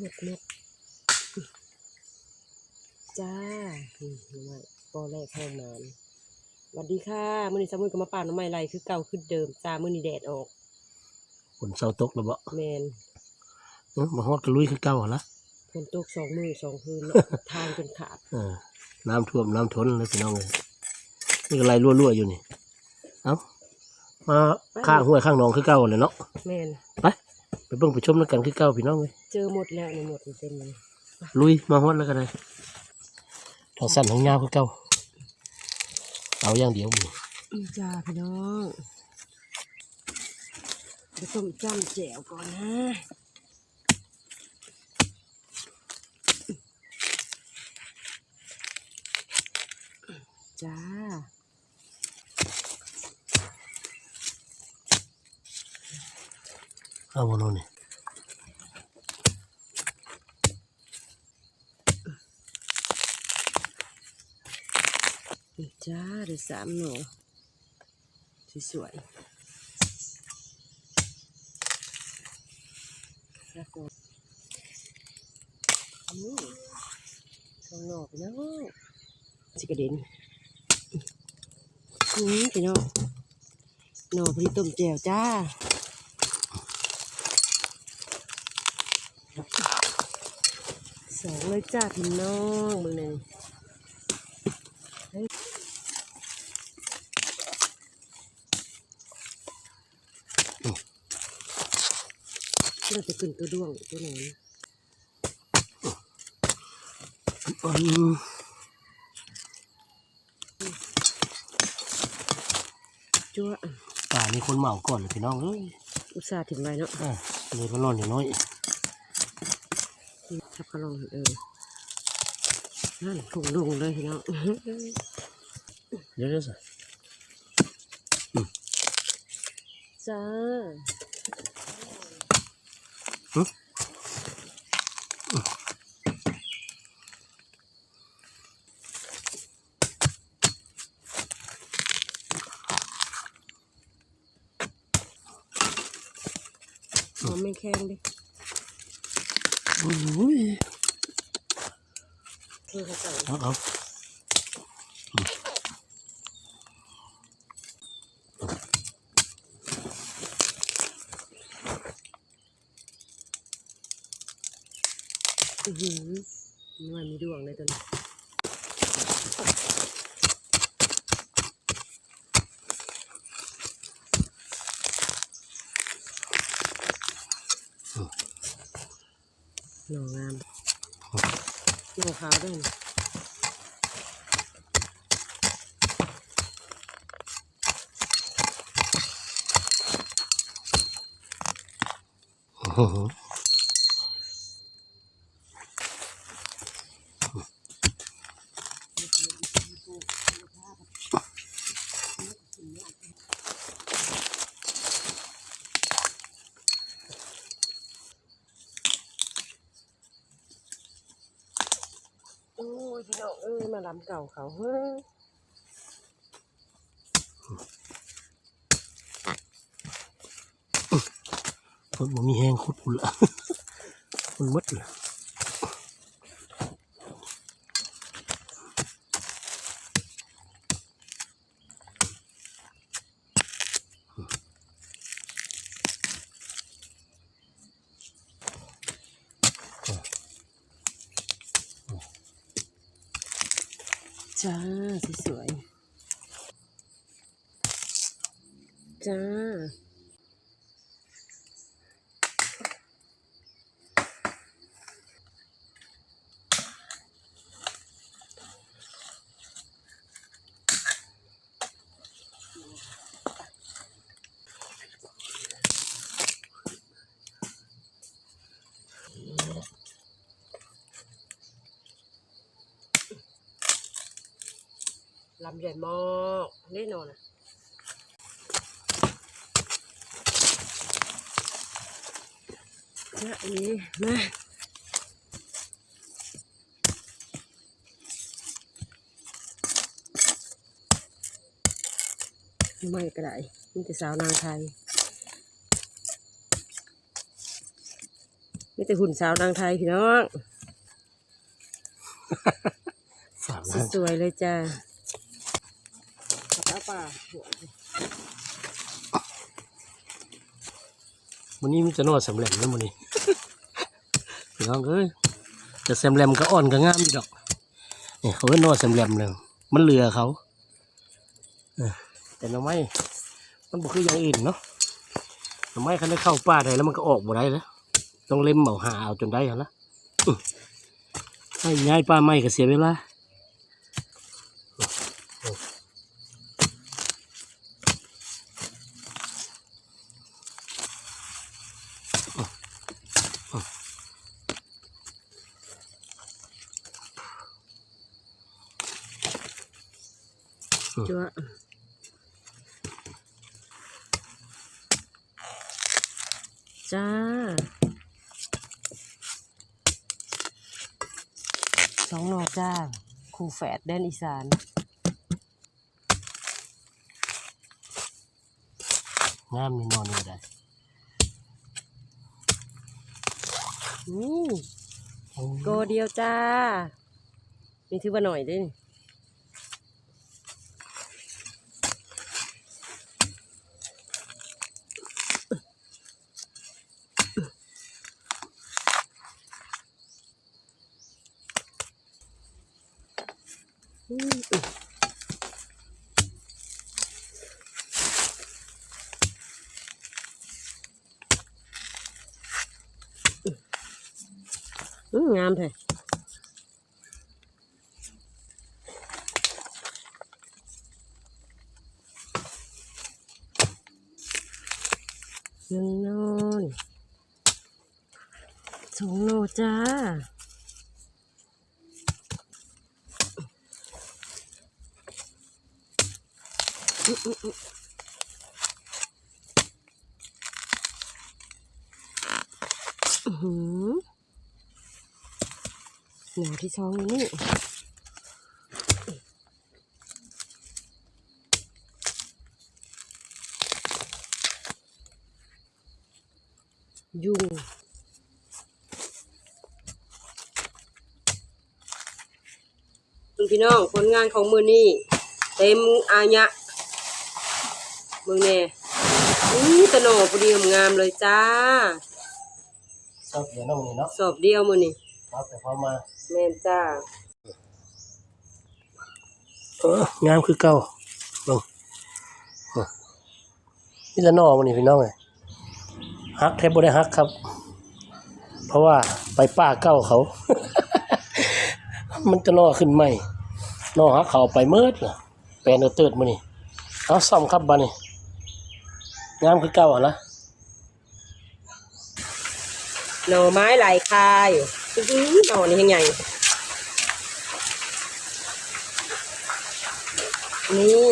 หมดหมดจ้านี่นี่ว่าปอแรกเข้ามานสวัสดีค่ะมื้อนี้สามุนก็มาป่านน้ำไม้ไรคือเก่าคือเดิมจ้ามื้อนี้แดดออกฝนเศร้าตกแล้วบ่แมนเอ้อมาฮอดกระลุยคือเก่าหั่นละฝนตกสองมือสองคืนเนาะ ทางจนขาดเออน้ำท่วมน้ำท้นเลยพี่น้องเลยนี่ก็ไหลรั่วๆอยู่นี่เอ้ามาข้างห้วยข้างหนองคือเก่าเลยเนาะ แมนไป ไปเบิ่งไปชมแล้วกันคือเก่าพี่น้องเลยเจอหมดแล้วในหมดมันเป็นไงลุยมาฮอดแล้วกันเลยทางสั้นทางยาวคือเก่าเอาอย่างเดียวนี่อืมจ้าพี่น้องไปต้มจ้ำแจ่วก่อนนะจ้า เอาบนนนี่จ้าเดี๋ยวสามหนูสวยๆแล้วก็อืมข้างนอกพี่น้องสิกระเด็นอืมพี่น้องหน่อพริต้มแจ่วจ้า สองเลยจ้าพี่น้องมึงหนึ่งเราจะขึ้นตัวด้วงตัวไหนอืมจั่วป่านี่คนเมาก่อนเลยพี่น้องเอ้ยอุตส่าห์ถึงไรเนาะอะเลยมานอนอย่างน้อยทับ กระลองเออนั่นผงลงเลยพี่น้องเดี๋ยวเดี๋ยวสิจ้าหอมไม่แข็งดิอุ้ยคือ เอาเอาอือหือมันมีดวงเลยตัวนี้ หน่องามหน่อขาวด้วยโอ้โหอ โอ้ยพี่น้องเอ้ยมา ลำเก่าเขาเฮ้ยคนบ่มีแห้งคุดพุ่นละคนหมดลย จ้า สวยๆจ้า ลำใหญ่มากแน่นอนอะจ้าเอ๋มาไม่ก็ได้นี่แต่สาวนางไทยมีแต่หุ่นสาวนางไทยพี่น้องสามล้านสวยๆเลยจ้า ปลาป่าหัววันนี้มีจะนอดสำเร็จแล้ววันนี้พี่น้องเอ้ยแต่แซมแรมก็อ่อนก็งามอยู่ดอกเนี่ยเขาก็นอดแซมแรมเลยมันเหลือเขาแต่หน่อไม้มันบ่คืออย่างอื่นเนาะหน่อไม้คันได้เข้าป่าได้แล้วมันก็ออกบ่ได้แล้วต้องเล็มเอาหาเอาจนได้หั่นละอื้อให้ย้ายป่าไม้ก็เสียเวลา จัว จ้า สองหนอจ้าคู่แฝดแดนอีสานงามนี่นอนนี่ก็ได้อืมโกเดียวจ้า นี่ถือว่าหน่อยเด้นี่อืมอืม งามแท้หนึ่งนอนสองโลจ้าอืออืออื้ออื้อ หือหนาวที่ท้องอยู่นี่ยุงคุณพี่น้องผลงานของมือนี่เต็มอายะมึงแน่นี่ตะโหนพอดีงามเลยจ้าชอบเดี๋ยวน้องนี่เนาะสอบเดียวมือนี่ ครับแต่พอมาแม่นจ้าเอองามคือเก่าเบิ่งเออนี่จะนอมันนี่พี่น้องเลยฮักแทบบ่ได้ฮักครับ เพราะว่าไปป้าเก้าเขา มันจะนอขึ้นใหม่นอฮักเขาไปเมิดล่ะแปลนเอาเติดมานี่เอาซ่อมครับบานี่งามคือเก่าหั่นละหน่อไม้ไหลคาย อื้อหือหน่อนี่ยังไงนี่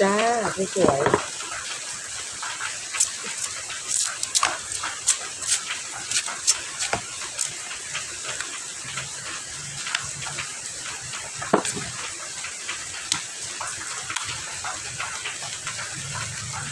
จ้าสวย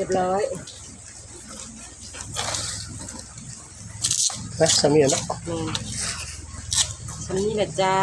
รียบร้อยนะสามีเนาะแม่นทำนี่แหละจ้า